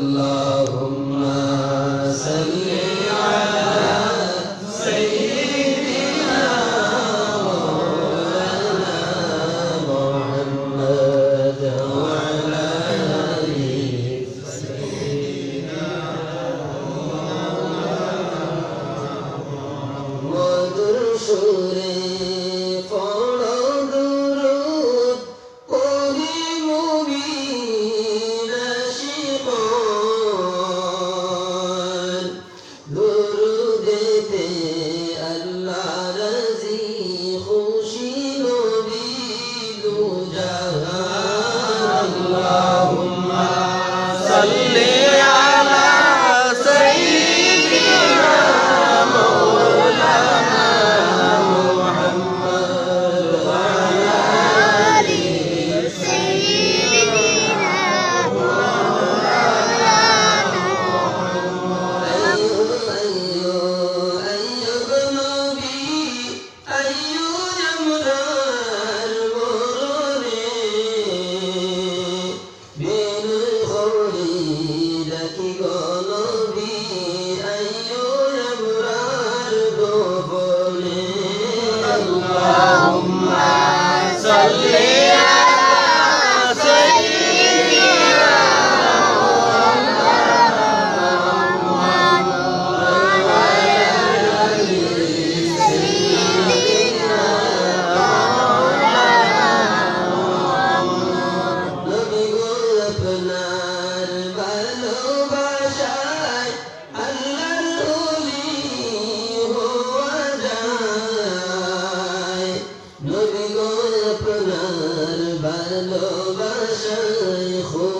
Love. নাকি গলবি আইয়ুল আমরার গোবলে আল্লাহুম্মা بر بر بشای خود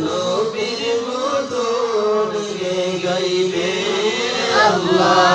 নবীর মতন গাইবে? আল্লাহ।